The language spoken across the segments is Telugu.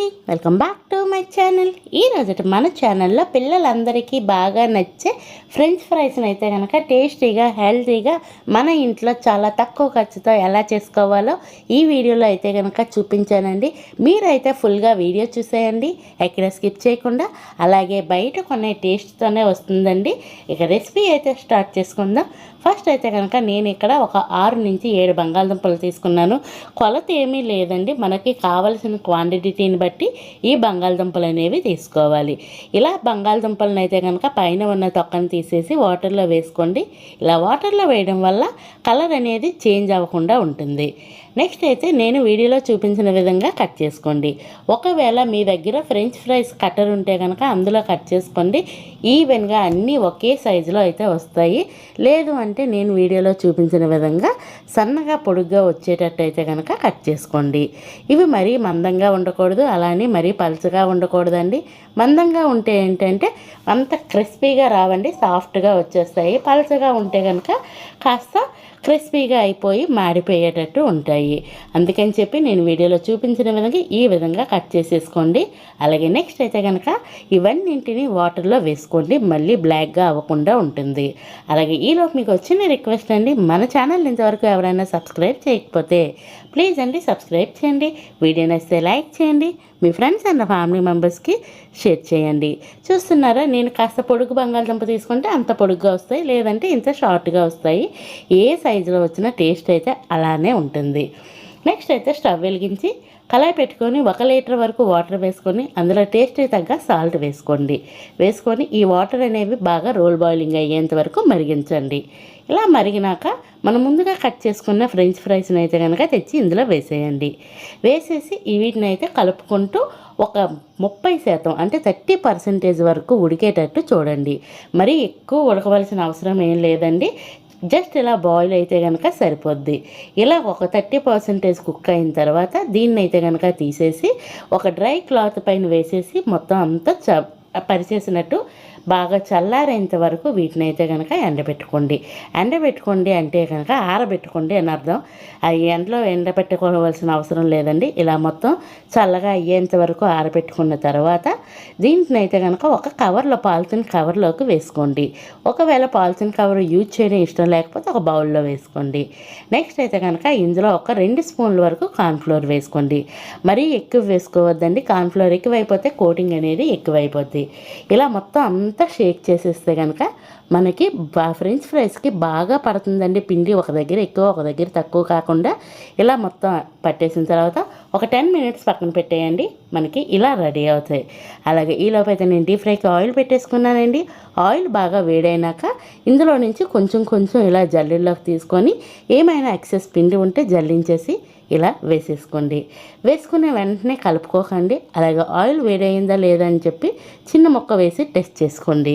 అండి. Welcome back to my channel ఈ రోజు మన ఛానల్లో పిల్లలందరికీ బాగా నచ్చే ఫ్రెంచ్ ఫ్రైస్ని అయితే కనుక టేస్టీగా హెల్తీగా మన ఇంట్లో చాలా తక్కువ ఖర్చుతో ఎలా చేసుకోవాలో ఈ వీడియోలో అయితే కనుక చూపించానండి. మీరైతే ఫుల్గా వీడియో చూసేయండి. ఎక్కడ స్కిప్ చేయకుండా అలాగే బయట కొనే టేస్ట్తోనే వస్తుందండి. ఇక రెసిపీ అయితే స్టార్ట్ చేసుకుందాం. ఫస్ట్ అయితే కనుక నేను ఇక్కడ ఒక ఆరు నుంచి ఏడు బంగాళదుంపలు తీసుకున్నాను. కొలత ఏమీ లేదండి. మనకి కావలసిన క్వాంటిటీని బట్టి ఈ బంగాళదుంపలు అనేవి తీసుకోవాలి. ఇలా బంగాళదుంపలను అయితే కనుక పైన ఉన్న తొక్కను తీసేసి వాటర్లో వేసుకోండి. ఇలా వాటర్లో వేయడం వల్ల కలర్ అనేది చేంజ్ అవ్వకుండా ఉంటుంది. నెక్స్ట్ అయితే నేను వీడియోలో చూపించిన విధంగా కట్ చేసుకోండి. ఒకవేళ మీ దగ్గర ఫ్రెంచ్ ఫ్రైస్ కట్టర్ ఉంటే కనుక అందులో కట్ చేసుకోండి. ఈవెన్గా అన్నీ ఒకే సైజులో అయితే వస్తాయి. లేదు అంటే నేను వీడియోలో చూపించిన విధంగా సన్నగా పొడుగ్గా వచ్చేటట్టు అయితే కనుక కట్ చేసుకోండి. ఇవి మరీ మందంగా ఉండకూడదు. అలానే మరీ పలుచగా ఉండకూడదండి. మందంగా ఉంటే ఏంటంటే అంత క్రిస్పీగా రావండి. సాఫ్ట్గా వచ్చేస్తాయి. పలుచగా ఉంటే కనుక కాస్త క్రిస్పీగా అయిపోయి మాడిపోయేటట్టు ఉంటాయి. అందుకని చెప్పి నేను వీడియోలో చూపించిన విధంగా ఈ విధంగా కట్ చేసేసుకోండి. అలాగే నెక్స్ట్ అయితే కనుక ఇవన్నింటిని వాటర్లో వేసుకోండి. మళ్ళీ బ్లాక్గా అవ్వకుండా ఉంటుంది. అలాగే ఈలోపు మీకు వచ్చిన రిక్వెస్ట్ అండి. మన ఛానల్ ఇంతవరకు ఎవరైనా సబ్స్క్రైబ్ చేయకపోతే ప్లీజ్ అండి సబ్స్క్రైబ్ చేయండి. వీడియో నచ్చితే లైక్ చేయండి. మీ ఫ్రెండ్స్ అండ్ ఫ్యామిలీ మెంబర్స్కి షేర్ చేయండి. చూస్తున్నారా? నేను కాస్త పొడుగు బంగాళదుంప తీసుకుంటే అంత పొడుగ్గా వస్తాయి. లేదంటే ఇంత షార్ట్గా వస్తాయి. ఏ సైజులో వచ్చిన టేస్ట్ అయితే అలానే ఉంటుంది. నెక్స్ట్ అయితే స్టవ్ వెలిగించి కళాయి పెట్టుకొని ఒక లీటర్ వరకు వాటర్ వేసుకొని అందులో టేస్ట్కి తగ్గ సాల్ట్ వేసుకోండి. వేసుకొని ఈ వాటర్ అనేవి బాగా రోల్ బాయిలింగ్ అయ్యేంత వరకు మరిగించండి. ఇలా మరిగినాక మనం ముందుగా కట్ చేసుకున్న ఫ్రెంచ్ ఫ్రైస్ని అయితే కనుక తెచ్చి ఇందులో వేసేయండి. వేసేసి వీటిని అయితే కలుపుకుంటూ ఒక ముప్పై శాతం అంటే థర్టీ పర్సెంటేజ్ వరకు ఉడికేటట్టు చూడండి. మరీ ఎక్కువ ఉడకవలసిన అవసరం ఏం లేదండి. జస్ట్ ఇలా బాయిల్ అయితే కనుక సరిపోద్ది. ఇలా ఒక థర్టీ పర్సెంటేజ్ కుక్ అయిన తర్వాత దీన్ని అయితే కనుక తీసేసి ఒక డ్రై క్లాత్ పైన వేసేసి మొత్తం అంతా చ పరిచేసినట్టు బాగా చల్లారేంత వరకు వీటిని అయితే కనుక ఎండబెట్టుకోండి. ఎండబెట్టుకోండి అంటే కనుక ఆరబెట్టుకోండి అని అర్థం. అవి ఎండలో ఎండబెట్టుకోవాల్సిన అవసరం లేదండి. ఇలా మొత్తం చల్లగా అయ్యేంత వరకు ఆరబెట్టుకున్న తర్వాత దీంట్ని అయితే కనుక ఒక కవర్లో పాలిథిన్ కవర్లోకి వేసుకోండి. ఒకవేళ పాలిథిన్ కవర్ యూజ్ చేయడం ఇష్టం లేకపోతే ఒక బౌల్లో వేసుకోండి. నెక్స్ట్ అయితే కనుక ఇందులో ఒక రెండు స్పూన్ల వరకు కార్న్ఫ్లోర్ వేసుకోండి. మరీ ఎక్కువ వేసుకోవద్దండి. కార్న్ఫ్లోర్ ఎక్కువైపోతే కోటింగ్ అనేది ఎక్కువైపోద్ది. ఇలా మొత్తం అంతా షేక్ చేసేస్తే కనుక మనకి బా ఫ్రెంచ్ ఫ్రైస్కి బాగా పడుతుందండి పిండి ఒక దగ్గర ఎక్కువ ఒక దగ్గర తక్కువ కాకుండా ఇలా మొత్తం పట్టేసిన తర్వాత ఒక టెన్ మినిట్స్ పక్కన పెట్టేయండి మనకి ఇలా రెడీ అవుతాయి. అలాగే ఈలోపు అయితే నేను డీప్ ఫ్రైకి ఆయిల్ పెట్టేసుకున్నానండి. ఆయిల్ బాగా వేడైనాక ఇందులో నుంచి కొంచెం కొంచెం ఇలా జల్లీల్లోకి తీసుకొని ఏమైనా ఎక్సెస్ పిండి ఉంటే జల్లించేసి ఇలా వేసేసుకోండి. వేసుకునే వెంటనే కలుపుకోకండి. అలాగే ఆయిల్ వేడైందా లేదా అని చెప్పి చిన్న మొక్క వేసి టెస్ట్ చేసుకోండి.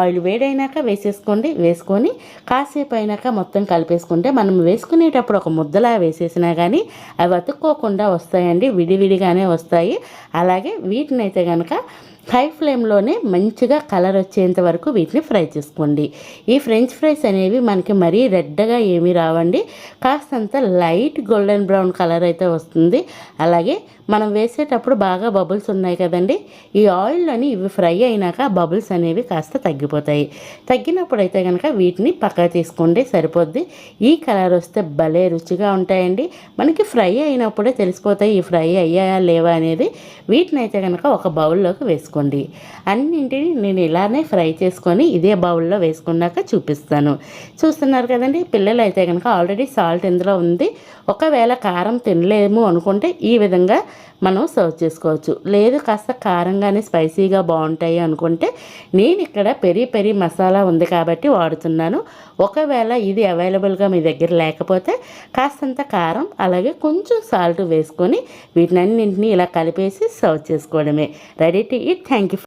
ఆయిల్ వేడైనాక వేసేసుకోండి. వేసుకొని కాసేపు అయినాక మొత్తం కలిపేసుకుంటే మనం వేసుకునేటప్పుడు ఒక ముద్దలా వేసేసినా కానీ అవి అతుక్కోకుండా వస్తాయండి. విడివిడిగానే వస్తాయి. అలాగే వీటిని అయితే కనుక హై ఫ్లేమ్లోనే మంచిగా కలర్ వచ్చేంత వరకు వీటిని ఫ్రై చేసుకోండి. ఈ ఫ్రెంచ్ ఫ్రైస్ అనేవి మనకి మరీ రెడ్గా ఏమీ రావండి. కాస్తంత లైట్ గోల్డెన్ బ్రౌన్ కలర్ అయితే వస్తుంది. అలాగే మనం వేసేటప్పుడు బాగా బబుల్స్ ఉన్నాయి కదండి. ఈ ఆయిల్లోని ఇవి ఫ్రై అయినాక బబుల్స్ అనేవి కాస్త తగ్గిపోతాయి. తగ్గినప్పుడు అయితే కనుక వీటిని పక్క తీసుకోండి సరిపోద్ది. ఈ కలర్ వస్తే భలే రుచిగా ఉంటాయండి. మనకి ఫ్రై అయినప్పుడే తెలిసిపోతాయి ఈ ఫ్రై అయ్యాయా లేవా అనేది. వీటిని అయితే కనుక ఒక బౌల్లోకి వేసుకోండి. అన్నింటిని నేను ఇలానే ఫ్రై చేసుకొని ఇదే బౌల్లో వేసుకున్నాక చూపిస్తాను. చూస్తున్నారు కదండి పిల్లలు అయితే కనుక ఆల్రెడీ సాల్ట్ ఇందులో ఉంది. ఒకవేళ కారం తినలేము అనుకుంటే ఈ విధంగా మనం సర్వ్ చేసుకోవచ్చు. లేదు కాస్త కారంగానే స్పైసీగా బాగుంటాయి అనుకుంటే నేను ఇక్కడ పెరి పెరి మసాలా ఉంది కాబట్టి వాడుతున్నాను. ఒకవేళ ఇది అవైలబుల్గా మీ దగ్గర లేకపోతే కాస్తంత కారం అలాగే కొంచెం సాల్ట్ వేసుకొని వీటినన్నింటినీ ఇలా కలిపేసి సర్వ్ చేసుకోవడమే. Ready to eat Thank you.